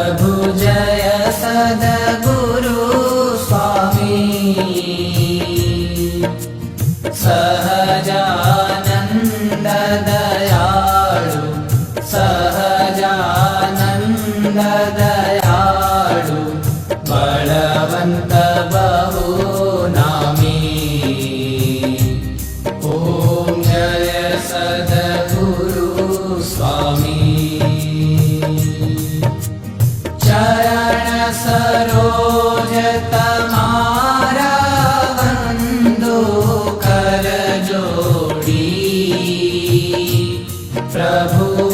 प्रभु जय सद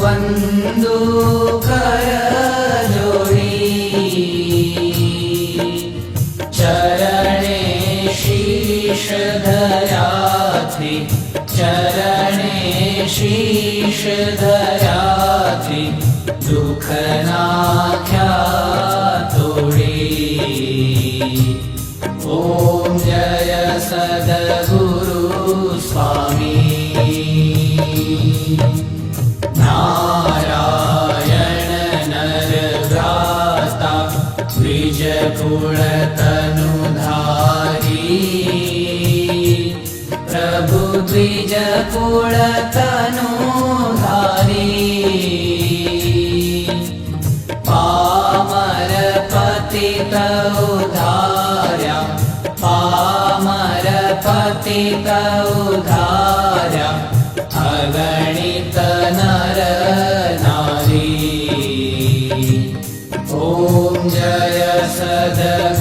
वन्दो कर जोडी चरणे धरात्रि चरणे शीश धरात्रि दुःखनाख्या ॐ जय सद्गुरु स्वामी। नारायण नरव्राता द्विजकुलतनुधारी। प्रभु द्विजकुलतनुधारी उधार्या पामर पतित उधार्या अगणित नर नारी ॐ जय सद्गुरु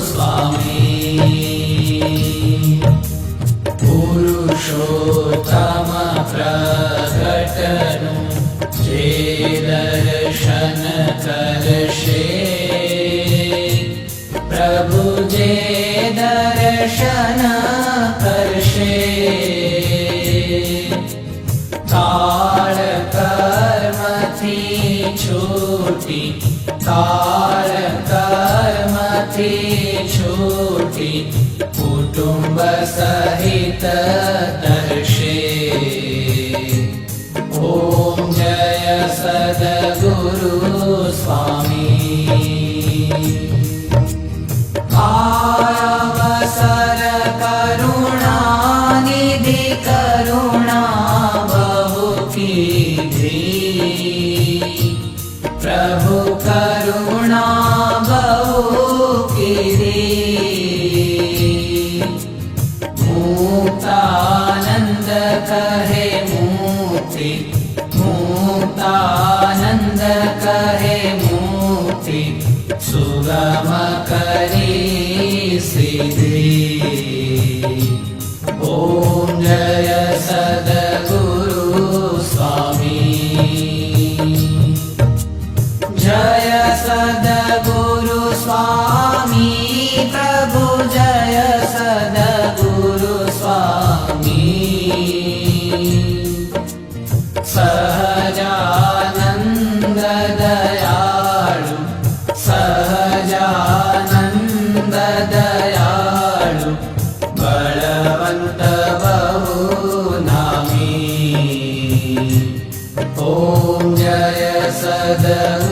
स्वामी। पुरुषोत्तम प्रकटनु जे दर्शन करशे। प्रभु जे दर्शन काळ कर्मथी छूटी कुटुंब सहित दर्शे। ॐ जय सद्गुरु स्वामी। आवसर करुणानिधि करुणा कीधी प्रभु करुणा भूतानन्द कहे मूर्ति भूतानन्द कहे मूर्ति सुगम बलवन्त बहु नामी ॐ जय सद्गुरु